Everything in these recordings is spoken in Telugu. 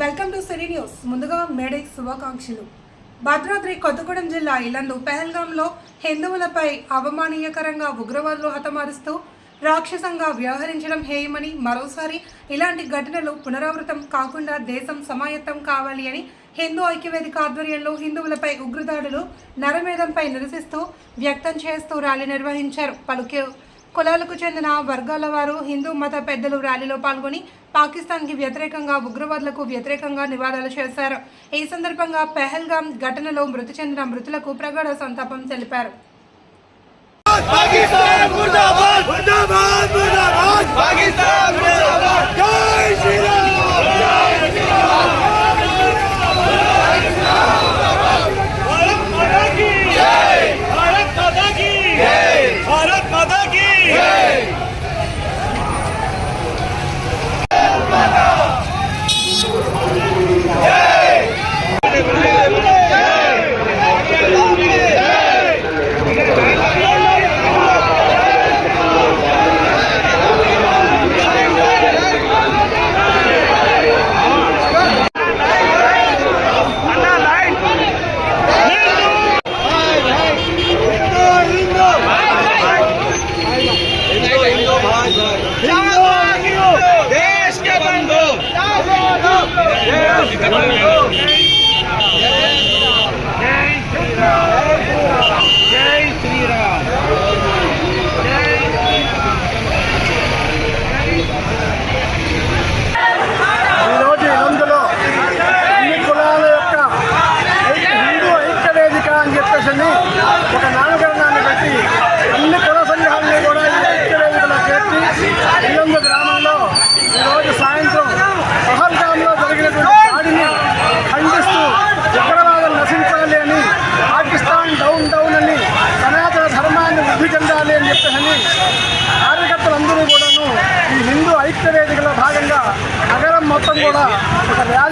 వెల్కమ్ టు సిరీ న్యూస్ ముందుగా మేడే శుభాకాంక్షలు. భద్రాద్రి కొత్తగూడెం జిల్లా ఇలందు పెహల్గాంలో హిందువులపై అవమానీయకరంగా ఉగ్రవాదులు హతమారుస్తూ రాక్షసంగా వ్యవహరించడం హేయమని మరోసారి ఇలాంటి ఘటనలు పునరావృతం కాకుండా దేశం సమాయత్తం కావాలి అని హిందూ ఐక్యవేదిక ఆధ్వర్యంలో హిందువులపై ఉగ్రదాడులు నరమేధంపై నిరసిస్తూ వ్యక్తం చేస్తూ ర్యాలీ నిర్వహించారు. పలుకే కులాలకు చెందిన వర్గాల వారు హిందూ మత పెద్దలు ర్యాలీలో పాల్గొని పాకిస్తాన్కి వ్యతిరేకంగా ఉగ్రవాదులకు వ్యతిరేకంగా నివాళులు చేశారు ఈ సందర్భంగా పెహల్గాం ఘటనలో మృతి చెందిన మృతులకు ప్రగాఢ సంతాపం తెలిపారు पाकिस्तान मुर्दाबाद मुर्दाबाद मुर्दाबाद पाकिस्तान मुर्दाबाद जय श्री राम जय श्री राम भारत माता की Yeah! দেশকে বন্ধ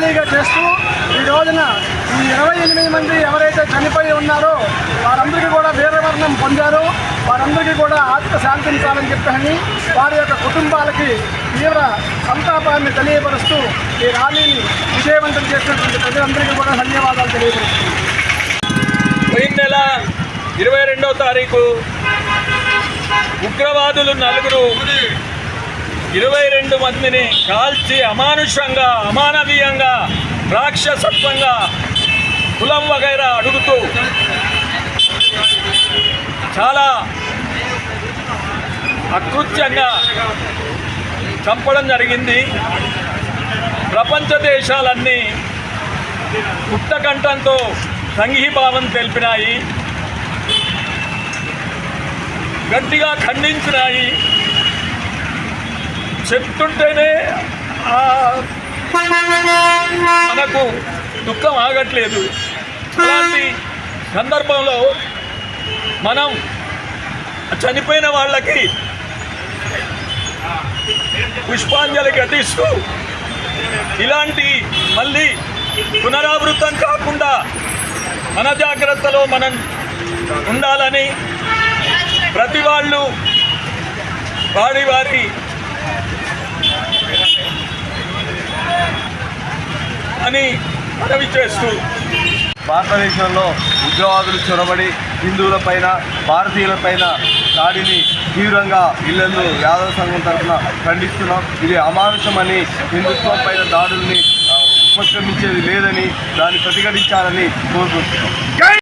ర్యాలీగా చేస్తూ ఈ రోజున ఈ ఇరవై ఎనిమిది మంది ఎవరైతే చనిపోయి ఉన్నారో వారందరికీ కూడా వీరవర్ణం పొందారో. వారందరికీ కూడా ఆత్మ శాంతించాలని చెప్పని వారి యొక్క కుటుంబాలకి తీవ్ర సంతాపాన్ని తెలియపరుస్తూ ఈ ర్యాలీని విజయవంతం చేసినటువంటి ప్రజలందరికీ కూడా ధన్యవాదాలు తెలియపరుస్తుంది పోయిన నెల ఇరవై రెండవ తారీఖు ఉగ్రవాదులు నలుగురు ఇరవై రెండు మందిని కాల్చి అమానుషంగా అమానవీయంగా రాక్షసత్వంగా కులం వగైరా అడుగుతూ చాలా అకృత్యంగా చంపడం జరిగింది. ప్రపంచ దేశాలన్నీ పుట్టకంఠంతో సంఘీభావం తెలిపినాయి. గట్టిగా ఖండించినాయి. చెప్తుంటేనే మనకు దుఃఖం ఆగట్లేదు. అలాంటి సందర్భంలో మనం చనిపోయిన వాళ్ళకి పుష్పాంజలి ఘటిస్తూ ఇలాంటి మళ్ళీ పునరావృతం కాకుండా మన జాగ్రత్తలో మనం ఉండాలని ప్రతి వాళ్ళు వారి వారి అని మనవి చేస్తూ భారతదేశంలో ఉగ్రవాదులు చొరబడి హిందువులపైన భారతీయులపైన దాడిని తీవ్రంగా ఇల్లందు యాదవ సంఘం తరఫున ఖండిస్తున్నాం. ఇది అమానుషమని హిందుత్వం పైన దాడుల్ని ఉపక్రమించేది లేదని దాన్ని ప్రతిఘటించాలని కోరుకుంటున్నాం.